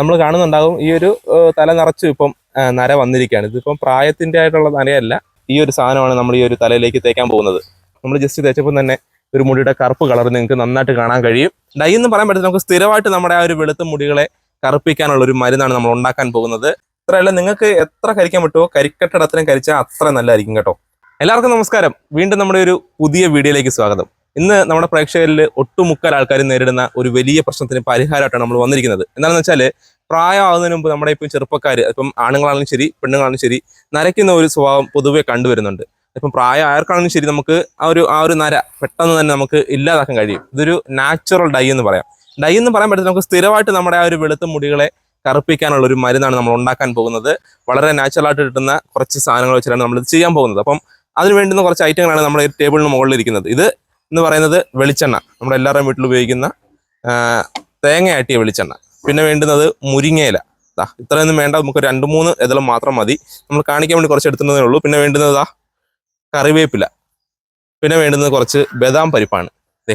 നമ്മൾ കാണുന്നുണ്ടാകും ഈ ഒരു തല നിറച്ചു ഇപ്പം നര വന്നിരിക്കുകയാണ്. ഇതിപ്പം പ്രായത്തിന്റെ ആയിട്ടുള്ള നരയല്ല ഈ ഒരു സാധനമാണ് നമ്മൾ ഈ ഒരു തലയിലേക്ക് തേക്കാൻ പോകുന്നത്. നമ്മൾ ജസ്റ്റ് തേച്ചപ്പോൾ തന്നെ ഒരു മുടിയുടെ കറുപ്പ് കളർ നിങ്ങൾക്ക് നന്നായിട്ട് കാണാൻ കഴിയും. ഡൈ എന്ന് പറയാൻ പറ്റില്ല നമുക്ക് സ്ഥിരമായിട്ട് നമ്മുടെ ആ ഒരു വെളുത്ത മുടികളെ കറുപ്പിക്കാനുള്ള ഒരു മരുന്നാണ് നമ്മൾ ഉണ്ടാക്കാൻ പോകുന്നത്. ഇത്രയല്ല നിങ്ങൾക്ക് എത്ര കരിക്കാൻ പറ്റുമോ കരിക്കട്ടടത്തിനും കരിച്ചാൽ അത്ര നല്ലതായിരിക്കും കേട്ടോ. എല്ലാവർക്കും നമസ്കാരം. വീണ്ടും നമ്മുടെ ഒരു പുതിയ വീഡിയോയിലേക്ക് സ്വാഗതം. ഇന്ന് നമ്മുടെ പ്രേക്ഷകരിൽ ഒട്ടുമുക്കാൽ ആൾക്കാർ നേരിടുന്ന ഒരു വലിയ പ്രശ്നത്തിന് പരിഹാരമായിട്ടാണ് നമ്മൾ വന്നിരിക്കുന്നത്. എന്താണെന്ന് വെച്ചാൽ പ്രായമാകുന്നതിന് മുമ്പ് നമ്മുടെ ഇപ്പം ചെറുപ്പക്കാർ ഇപ്പം ആണുങ്ങളാണെങ്കിലും ശരി പെണ്ണുങ്ങളാണെങ്കിലും ശരി നരയ്ക്കുന്ന ഒരു സ്വഭാവം പൊതുവെ കണ്ടുവരുന്നുണ്ട്. ഇപ്പം പ്രായം ആർക്കാണെങ്കിലും ശരി നമുക്ക് ആ ഒരു ആ ഒരു നര പെട്ടെന്ന് തന്നെ നമുക്ക് ഇല്ലാതാക്കാൻ കഴിയും. ഇതൊരു നാച്ചുറൽ ഡൈ എന്ന് പറയാം. ഡൈ എന്ന് പറയാൻ പറ്റില്ല നമുക്ക് സ്ഥിരമായിട്ട് നമ്മുടെ ആ ഒരു വെളുത്ത മുടികളെ കറുപ്പിക്കാനുള്ള ഒരു മരുന്നാണ് നമ്മൾ ഉണ്ടാക്കാൻ പോകുന്നത്. വളരെ നാച്ചുറൽ ആയിട്ട് കിട്ടുന്ന കുറച്ച് സാധനങ്ങൾ വെച്ചിട്ടാണ് നമ്മൾ ഇത് ചെയ്യാൻ പോകുന്നത്. അപ്പം അതിന് വേണ്ടുന്ന കുറച്ച് ഐറ്റങ്ങളാണ് നമ്മുടെ ടേബിളിന് മുകളിൽ ഇരിക്കുന്നത്. ഇത് എന്ന് പറയുന്നത് വെളിച്ചെണ്ണ. നമ്മുടെ എല്ലാവരുടെയും വീട്ടിൽ ഉപയോഗിക്കുന്ന തേങ്ങ ആട്ടിയ വെളിച്ചെണ്ണ. പിന്നെ വേണ്ടുന്നത് മുരിങ്ങയില. ദാ ഇത്രയൊന്നും വേണ്ട. നമുക്ക് രണ്ട് മൂന്ന് ഇതെല്ലാം മാത്രം മതി. നമ്മൾ കാണിക്കാൻ വേണ്ടി കുറച്ച് എടുത്തുന്നതേ ഉള്ളൂ. പിന്നെ വേണ്ടുന്നത് ദാ കറിവേപ്പില. പിന്നെ വേണ്ടുന്നത് കുറച്ച് ബദാം പരിപ്പാണ്. ദേ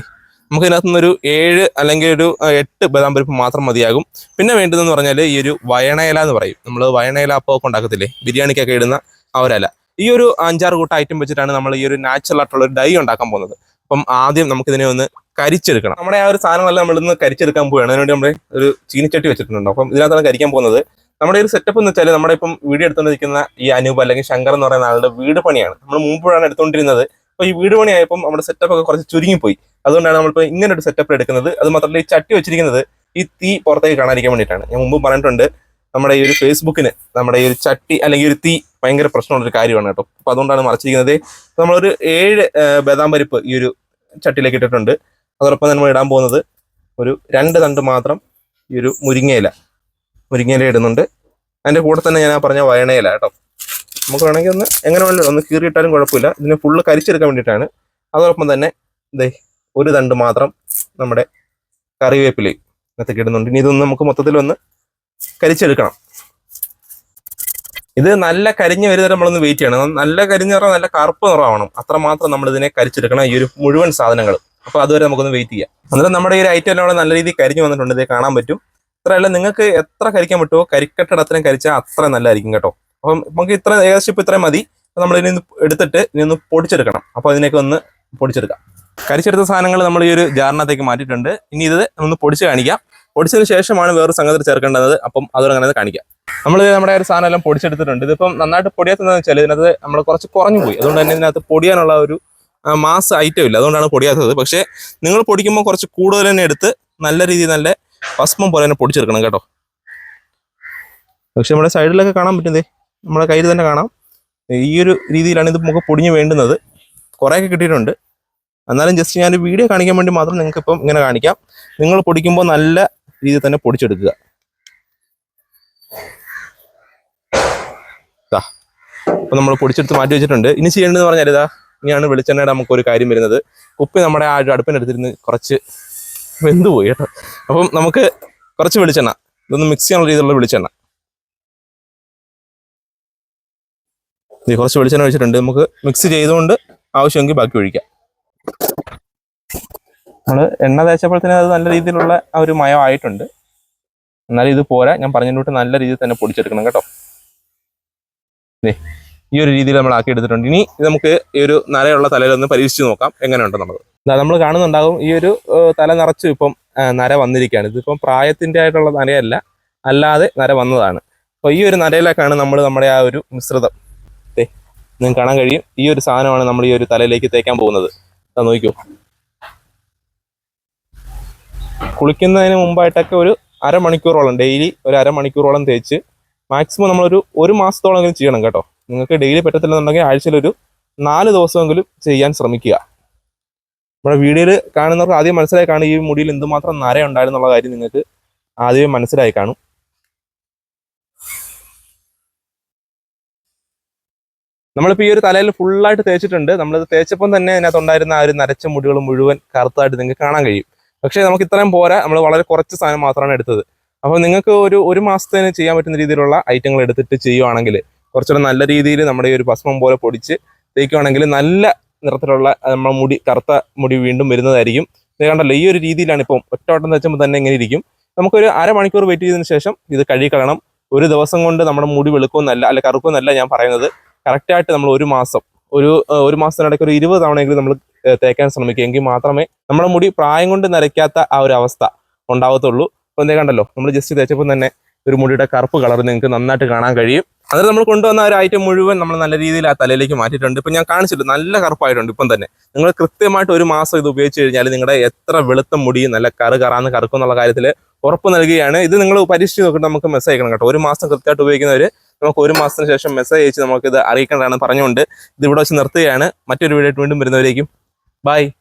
നമുക്ക് ഇതിനകത്ത് നിന്നൊരു ഏഴ് അല്ലെങ്കിൽ ഒരു എട്ട് ബദാം പരിപ്പ് മാത്രം മതിയാകും. പിന്നെ വേണ്ടുന്നതെന്ന് പറഞ്ഞാൽ ഈ ഒരു വയണയില എന്ന് പറയും. നമ്മൾ വയണയില അപ്പമൊക്കെ ഉണ്ടാക്കത്തില്ലേ? ബിരിയാണിക്കൊക്കെ ഇടുന്ന ആ ഒരല. ഈ ഒരു അഞ്ചാറ് കൂട്ടം ഐറ്റം വെച്ചിട്ടാണ് നമ്മൾ ഈ ഒരു നാച്ചുറൽ ആയിട്ടുള്ള ഒരു ഡൈ ഉണ്ടാക്കാൻ പോകുന്നത്. അപ്പം ആദ്യം നമുക്കിതിനെ ഒന്ന് കരിച്ചെടുക്കണം. നമ്മുടെ ആ ഒരു സാധനങ്ങളെല്ലാം നമ്മൾ ഇന്ന് കരിച്ചെടുക്കാൻ പോവുകയാണ്. അതിനുവേണ്ടി നമ്മുടെ ഒരു ചീനിച്ചട്ടി വെച്ചിട്ടുണ്ട്. അപ്പം ഇതിനകത്താണ് കരിക്കാൻ പോകുന്നത്. നമ്മുടെ ഒരു സെറ്റപ്പ് എന്ന് വെച്ചാൽ നമ്മുടെ ഇപ്പം വീട് എടുത്തുകൊണ്ടിരിക്കുന്ന ഈ അനൂപ് അല്ലെങ്കിൽ ശങ്കർ എന്ന് പറയുന്ന ആളുടെ വീട് പണിയാണ്. നമ്മൾ മുമ്പോഴാണ് എടുത്തുകൊണ്ടിരുന്നത്. അപ്പോൾ ഈ വീട് പണിയായപ്പം നമ്മുടെ സെറ്റപ്പ് ഒക്കെ കുറച്ച് ചുരുങ്ങിപ്പോയി. അതുകൊണ്ടാണ് നമ്മളിപ്പോൾ ഇങ്ങനെ ഒരു സെറ്റപ്പ് എടുക്കുന്നത്. അത് മാത്രമല്ല ഈ ചട്ടി വെച്ചിരിക്കുന്നത് ഈ തീ പുറത്തേക്ക് കാണാതിരിക്കാൻ വേണ്ടിയിട്ടാണ്. ഞാൻ മുമ്പ് പറഞ്ഞിട്ടുണ്ട് നമ്മുടെ ഈ ഒരു ഫേസ്ബുക്കിന് നമ്മുടെ ഈ ഒരു ചട്ടി അല്ലെങ്കിൽ ഒരു തീ ഭയങ്കര പ്രശ്നമുള്ളൊരു കാര്യമാണ് കേട്ടോ. അപ്പോൾ അതുകൊണ്ടാണ് മറച്ചിരിക്കുന്നത്. നമ്മളൊരു ഏഴ് ബദാം പരിപ്പ് ഈ ഒരു ചട്ടിയിലേക്ക് ഇട്ടിട്ടുണ്ട്. അതോടൊപ്പം നമ്മൾ ഇടാൻ പോകുന്നത് ഒരു രണ്ട് തണ്ട് മാത്രം ഈ ഒരു മുരിങ്ങയില. മുരിങ്ങയില ഇടുന്നുണ്ട്. അതിന്റെ കൂടെ തന്നെ ഞാൻ പറഞ്ഞ വയണയില കേട്ടോ. നമുക്ക് വേണമെങ്കിൽ ഒന്ന് എങ്ങനെ വേണമെങ്കിലും ഒന്ന് കീറിയിട്ടാലും കുഴപ്പമില്ല. ഇതിനെ ഫുള്ള് കരിച്ചെടുക്കാൻ വേണ്ടിയിട്ടാണ്. അതോടൊപ്പം തന്നെ ഇതേ ഒരു തണ്ട് മാത്രം നമ്മുടെ കറിവേപ്പിലയും ഇതിനകത്തേക്ക് ഇടുന്നുണ്ട്. ഇനി ഇതൊന്ന് നമുക്ക് മൊത്തത്തിൽ ഒന്ന് കരിച്ചെടുക്കണം. ഇത് നല്ല കരിഞ്ഞ് വരുന്നവരെ നമ്മളൊന്ന് വെയിറ്റ് ചെയ്യണം. നല്ല കരിഞ്ഞ നിറം നല്ല കറുപ്പ് നിറമാവണം. അത്ര മാത്രം നമ്മൾ ഇതിനെ കരിച്ചെടുക്കണം. ഈ ഒരു മുഴുവൻ സാധനങ്ങൾ അപ്പൊ അതുവരെ നമുക്കൊന്ന് വെയിറ്റ് ചെയ്യാം. അന്നേരം നമ്മുടെ ഈ ഒരു ഐറ്റം എല്ലാം നല്ല രീതിയിൽ കരിഞ്ഞു വന്നിട്ടുണ്ട്. ഇത് കാണാൻ പറ്റും. ഇത്രയല്ല നിങ്ങൾക്ക് എത്ര കരിക്കാൻ പറ്റുമോ കരിക്കട്ടയുടെ അത്രയും കരിച്ചാൽ അത്ര നല്ലതായിരിക്കും കേട്ടോ. അപ്പം നമുക്ക് ഇത്ര ഏകദേശം ഇപ്പം ഇത്രയും മതി. നമ്മൾ ഒന്ന് എടുത്തിട്ട് ഇനി ഒന്ന് പൊടിച്ചെടുക്കണം. അപ്പോൾ അതിനൊക്കെ ഒന്ന് പൊടിച്ചെടുക്കാം. കരിച്ചെടുത്ത സാധനങ്ങൾ നമ്മൾ ഈ ഒരു ജാറിനകത്തേക്ക് മാറ്റിയിട്ടുണ്ട്. ഇനി ഇത് ഒന്ന് പൊടിച്ച് കാണിക്കാം. പൊടിച്ചതിന് ശേഷമാണ് വേറൊരു സംഗതി ചേർക്കേണ്ടത്. അപ്പം അതുകൊണ്ട് അങ്ങനെ കാണിക്കാം. നമ്മൾ നമ്മുടെ ഒരു സാധനം എല്ലാം പൊടിച്ചെടുത്തിട്ടുണ്ട്. ഇതിപ്പം നന്നായിട്ട് പൊടിയാത്തതെന്ന് വെച്ചാൽ ഇതിനകത്ത് നമ്മൾ കുറച്ച് കുറഞ്ഞു പോയി. അതുകൊണ്ട് തന്നെ ഇതിനകത്ത് പൊടിയാനുള്ള ഒരു മാസ് ഐറ്റം ഇല്ല. അതുകൊണ്ടാണ് പൊടിയാത്തത്. പക്ഷേ നിങ്ങൾ പൊടിക്കുമ്പോൾ കുറച്ച് കൂടുതൽ തന്നെ എടുത്ത് നല്ല രീതിയിൽ നല്ല ഭസ്മം പോലെ തന്നെ പൊടിച്ചെടുക്കണം കേട്ടോ. പക്ഷെ നമ്മുടെ സൈഡിലൊക്കെ കാണാൻ പറ്റുന്നതേ നമ്മുടെ കയ്യിൽ തന്നെ കാണാം. ഈ ഒരു രീതിയിലാണ് ഇത് നമുക്ക് പൊടിഞ്ഞ് വേണ്ടുന്നത്. കുറേയൊക്കെ കിട്ടിയിട്ടുണ്ട്. എന്നാലും ജസ്റ്റ് ഞാൻ വീഡിയോ കാണിക്കാൻ വേണ്ടി മാത്രം നിങ്ങൾക്ക് ഇപ്പം ഇങ്ങനെ കാണിക്കാം. നിങ്ങൾ പൊടിക്കുമ്പോൾ നല്ല രീതിയിൽ തന്നെ പൊടിച്ചെടുക്കുക. ദാ ഇപ്പൊ നമ്മൾ പൊടിച്ചെടുത്ത് മാറ്റി വെച്ചിട്ടുണ്ട്. ഇനി ചെയ്യേണ്ടതെന്ന് പറഞ്ഞാൽ ഇതാ ഇനിയാണ് വെളിച്ചെണ്ണയുടെ നമുക്ക് ഒരു കാര്യം വരുന്നത്. കുപ്പി നമ്മുടെ ആ ഒരു അടുപ്പിനടുത്തിരുന്ന് കുറച്ച് വെന്തുപോയി കേട്ടോ. അപ്പം നമുക്ക് കുറച്ച് വെളിച്ചെണ്ണ ഇതൊന്ന് മിക്സ് ചെയ്യാനുള്ള രീതിയിലുള്ള വെളിച്ചെണ്ണ. കുറച്ച് വെളിച്ചെണ്ണ ഒഴിച്ചിട്ടുണ്ട്. നമുക്ക് മിക്സ് ചെയ്തുകൊണ്ട് ആവശ്യമെങ്കിൽ ബാക്കി ഒഴിക്കാം. നമ്മൾ എണ്ണ തേച്ചപ്പോഴത്തേന് അത് നല്ല രീതിയിലുള്ള ആ ഒരു മയം ആയിട്ടുണ്ട് എന്നാലും ഇത് പോരാ. ഞാൻ പറഞ്ഞിട്ട് നല്ല രീതിയിൽ തന്നെ പൊടിച്ചെടുക്കണം കേട്ടോ. ഈ ഒരു രീതിയിൽ നമ്മൾ ആക്കി എടുത്തിട്ടുണ്ട് ഇനി നമുക്ക് ഈ ഒരു നരയുള്ള തലയിലൊന്ന് പരീക്ഷിച്ച് നോക്കാം. എങ്ങനെയുണ്ടെന്നുള്ളത്. നമ്മൾ കാണുന്നുണ്ടാകും ഈ ഒരു തല നിറച്ചു ഇപ്പം നര വന്നിരിക്കുകയാണ്. ഇതിപ്പം പ്രായത്തിന്റെ ആയിട്ടുള്ള നരയല്ല അല്ലാതെ നര വന്നതാണ്. അപ്പോൾ ഈ ഒരു നരയിലേക്കാണ് നമ്മൾ നമ്മുടെ ആ ഒരു മിശ്രിതം. നിങ്ങൾക്ക് കാണാൻ കഴിയും. ഈ ഒരു സാധനമാണ് നമ്മൾ ഈ ഒരു തലയിലേക്ക് തേക്കാൻ പോകുന്നത്. അതാ കുളിക്കുന്നതിന് മുമ്പായിട്ടൊക്കെ ഒരു അരമണിക്കൂറോളം ഡെയിലി ഒരു അരമണിക്കൂറോളം തേച്ച് മാക്സിമം നമ്മളൊരു ഒരു മാസത്തോളമെങ്കിലും ചെയ്യണം കേട്ടോ. നിങ്ങൾക്ക് ഡെയിലി പറ്റത്തില്ലെന്നുണ്ടെങ്കിൽ ആഴ്ചയിൽ ഒരു നാല് ദിവസമെങ്കിലും ചെയ്യാൻ ശ്രമിക്കുക. നമ്മുടെ വീഡിയോയിൽ കാണുന്നവർക്ക് ആദ്യം മനസ്സിലായി കാണും ഈ മുടിയിൽ എന്തുമാത്രം നര ഉണ്ടായിരുന്നുള്ള കാര്യം നിങ്ങൾക്ക് ആദ്യമേ മനസ്സിലായി കാണും. നമ്മളിപ്പോൾ ഈ ഒരു തലയിൽ ഫുള്ളായിട്ട് തേച്ചിട്ടുണ്ട്. നമ്മളിത് തേച്ചപ്പം തന്നെ അതിനകത്തുണ്ടായിരുന്ന ആ ഒരു നരച്ച മുടികൾ മുഴുവൻ കറുത്തായിട്ട് നിങ്ങൾക്ക് കാണാൻ കഴിയും. പക്ഷേ നമുക്ക് ഇത്രയും പോരാ നമ്മൾ വളരെ കുറച്ച് സാധനം മാത്രമാണ് എടുത്തത്. അപ്പോൾ നിങ്ങൾക്ക് ഒരു ഒരു മാസത്തേന് ചെയ്യാൻ പറ്റുന്ന രീതിയിലുള്ള ഐറ്റങ്ങൾ എടുത്തിട്ട് ചെയ്യുവാണെങ്കിൽ കുറച്ചുകൂടെ നല്ല രീതിയിൽ നമ്മുടെ ഈ ഒരു ഭസ്മം പോലെ പൊടിച്ച് തേക്കുവാണെങ്കിൽ നല്ല നിറത്തിലുള്ള നമ്മുടെ മുടി കറുത്ത മുടി വീണ്ടും വരുന്നതായിരിക്കും. ഇത് കണ്ടല്ലോ ഈ ഒരു രീതിയിലാണ് ഇപ്പം എന്ന് തേച്ചുമ്പോൾ തന്നെ ഇങ്ങനെ ഇരിക്കും. നമുക്കൊരു അരമണിക്കൂർ വെയിറ്റ് ചെയ്തതിന് ശേഷം ഇത് കഴുകിക്കളയണം. ഒരു ദിവസം കൊണ്ട് നമ്മുടെ മുടി വെളുക്കുമെന്നല്ല അല്ല കറുക്കുമെന്നല്ല ഞാൻ പറയുന്നത്. കറക്റ്റായിട്ട് നമ്മൾ ഒരു മാസം ഒരു ഒരു മാസത്തിനിടയ്ക്ക് ഒരു ഇരുപത് തവണയെങ്കിലും നമ്മൾ തേക്കാൻ ശ്രമിക്കുക. എങ്കിൽ മാത്രമേ നമ്മുടെ മുടി പ്രായം കൊണ്ട് നരയ്ക്കാത്ത ആ ഒരു അവസ്ഥ ഉണ്ടാവത്തുള്ളൂ. അപ്പോൾ എന്തേ കണ്ടല്ലോ നമ്മൾ ജസ്റ്റ് തേച്ചപ്പോൾ തന്നെ ഒരു മുടിയുടെ കറുപ്പ് കളർ നിങ്ങൾക്ക് നന്നായിട്ട് കാണാൻ കഴിയും. അതായത് നമ്മൾ കൊണ്ടുവന്ന ഒരു ഐറ്റം മുഴുവൻ നമ്മൾ നല്ല രീതിയിൽ ആ തലയിലേക്ക് മാറ്റിയിട്ടുണ്ട്. ഇപ്പം ഞാൻ കാണിച്ചില്ല നല്ല കറുപ്പായിട്ടുണ്ട് ഇപ്പം തന്നെ. നിങ്ങൾ കൃത്യമായിട്ട് ഒരു മാസം ഇത് ഉപയോഗിച്ച് കഴിഞ്ഞാൽ നിങ്ങളുടെ എത്ര വെളുത്ത മുടി നല്ല കറു കറാന്ന് കറുക്കും എന്നുള്ള കാര്യത്തിൽ ഉറപ്പ് നൽകുകയാണ്. ഇത് നിങ്ങൾ പരീക്ഷിച്ച് നോക്കിയിട്ട് നമുക്ക് മെസ്സേജ് അയക്കണം കേട്ടോ. ഒരു മാസം കൃത്യമായിട്ട് ഉപയോഗിക്കുന്നവർ നമുക്ക് ഒരു മാസത്തിന് ശേഷം മെസ്സേജ് അയച്ച് നമുക്ക് ഇത് അറിയിക്കേണ്ടതാണ് പറഞ്ഞുകൊണ്ട് ഇത് ഇവിടെ വെച്ച് നിർത്തുകയാണ്. മറ്റൊരു വീഡിയോ വീണ്ടും വരുന്നവരേക്കും Bye.